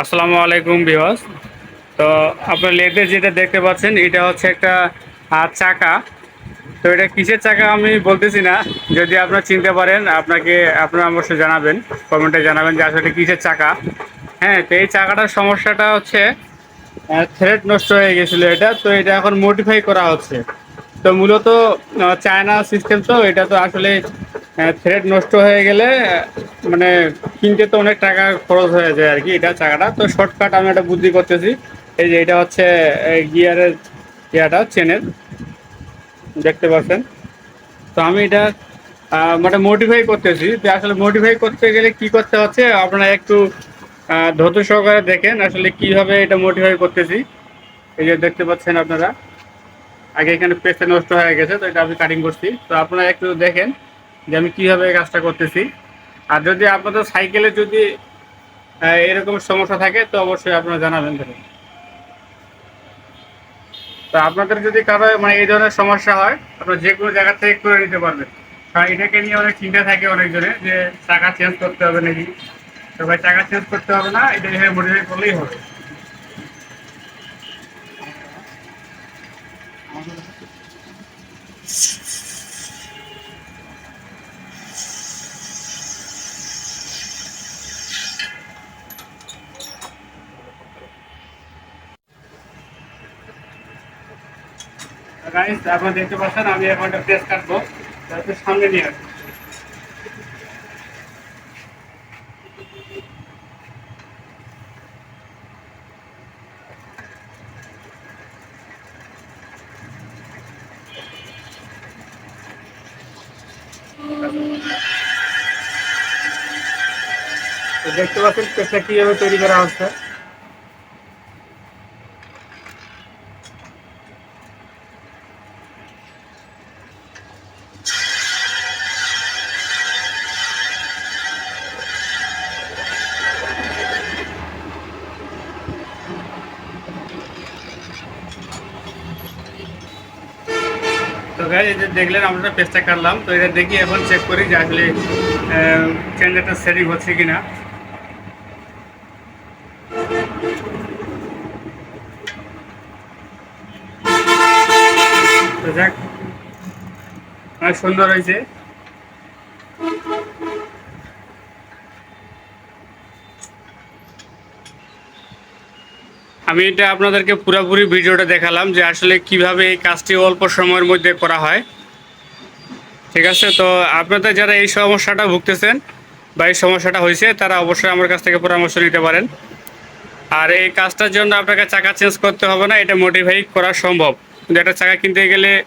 আসসালামু আলাইকুম বিহস তো আপনার লেটে যেটা দেখতে পাচ্ছেন, এটা হচ্ছে একটা চাকা। তো এটা কিসের চাকা আমি বলতেছি না, যদি আপনারা চিনতে পারেন, আপনাকে, আপনারা অবশ্যই জানাবেন, কমেন্টে জানাবেন যে আসলে কিসের চাকা। হ্যাঁ তো এই চাকাটার সমস্যাটা হচ্ছে থ্রেড নষ্ট হয়ে গেছিল এটা, তো এটা এখন মডিফাই করা হচ্ছে। তো মূলত চায়না সিস্টেম তো, এটা তো আসলে থ্রেড নষ্ট হয়ে গেলে মানে কিনতে তো অনেক টাকা খরচ হয়ে যায় আর কি, এটা চাকাটা তো শর্টকাট আমি একটা বুদ্ধি করতেছি। এই যে এটা হচ্ছে গিয়ারের ইয়াটা চেনের দেখতে পাচ্ছেন? তো আমি এটা মানে মডিফাই করতেছি। তো আসলে মডিফাই করতে গেলে কি করতে হচ্ছে? আপনারা একটু ধৈর্য সহকারে দেখেন আসলে কীভাবে এটা মডিফাই করতেছি। এই যে দেখতে পাচ্ছেন আপনারা? আগে এখানে পেস্টে নষ্ট হয়ে গেছে, তো এটা আমি কাটিং করছি। তো আপনারা একটু দেখেন। যে আমি কীভাবে এই কাজটা করতেছি। আর যদি আপনাদের সাইকেলে যদি এরকম সমস্যা থাকে, তো অবশ্যই আপনারা জানাবেন দেখুন তো আপনাদের যদি কারও মানে এই ধরনের সমস্যা হয়, আপনারা যে কোনো জায়গা থেকে করে নিতে পারবেন। কারণ এটাকে নিয়ে অনেক চিন্তা থাকে অনেকজনের যে টাকা চেঞ্জ করতে হবে নাকি? তো ভাই, টাকা চেঞ্জ করতে হবে না, এটা এভাবে মডিফাই করলেই হবে। গাইস আপনারা দেখতে পাচ্ছেন, আমি এখন একটা প্রেস কাটবো। তারপর সামনে নিয়ে আসব। তো দেখতে পাচ্ছেন প্রেসটা কীভাবে তৈরি করা হচ্ছে? তো গাইজ এই যে দেখলেন, আমরা পেস্টটা কাটলাম। তো এটা দেখি এখন চেক করি যে আসলে চেঞ্জারটা সেটিং হচ্ছে কি না যাক, অনেক সুন্দর হয়েছে। আমি এটা আপনাদেরকে পুরোপুরি ভিডিওটা দেখালাম যে আসলে কীভাবে এই কাজটি অল্প সময়ের মধ্যে করা হয়। ঠিক আছে? তো আপনাদের যারা এই সমস্যাটা ভুগতেছেন বা এই সমস্যাটা হয়েছে, তারা অবশ্যই আমার কাছ থেকে পরামর্শ নিতে পারেন। আর এই কাজটার জন্য আপনাকে চাকা চেঞ্জ করতে হবে না, এটা মডিফাই করা সম্ভব। একটা চাকা কিনতে গেলে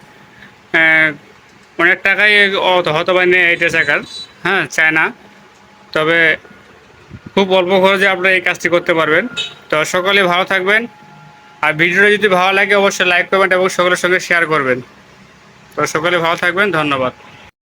অনেক টাকাই অ- হয়তো বা নেই এটা চাকার। হ্যাঁ চায় না। তবে খুব অল্প খরচে আপনারা এই কাজটি করতে পারবেন। তো সকলে ভালো থাকবেন। আর ভিডিওটা যদি ভালো লাগে, অবশ্যই লাইক করবেন এবং সকলের সঙ্গে শেয়ার করবেন। তো সকলে ভালো থাকবেন, ধন্যবাদ।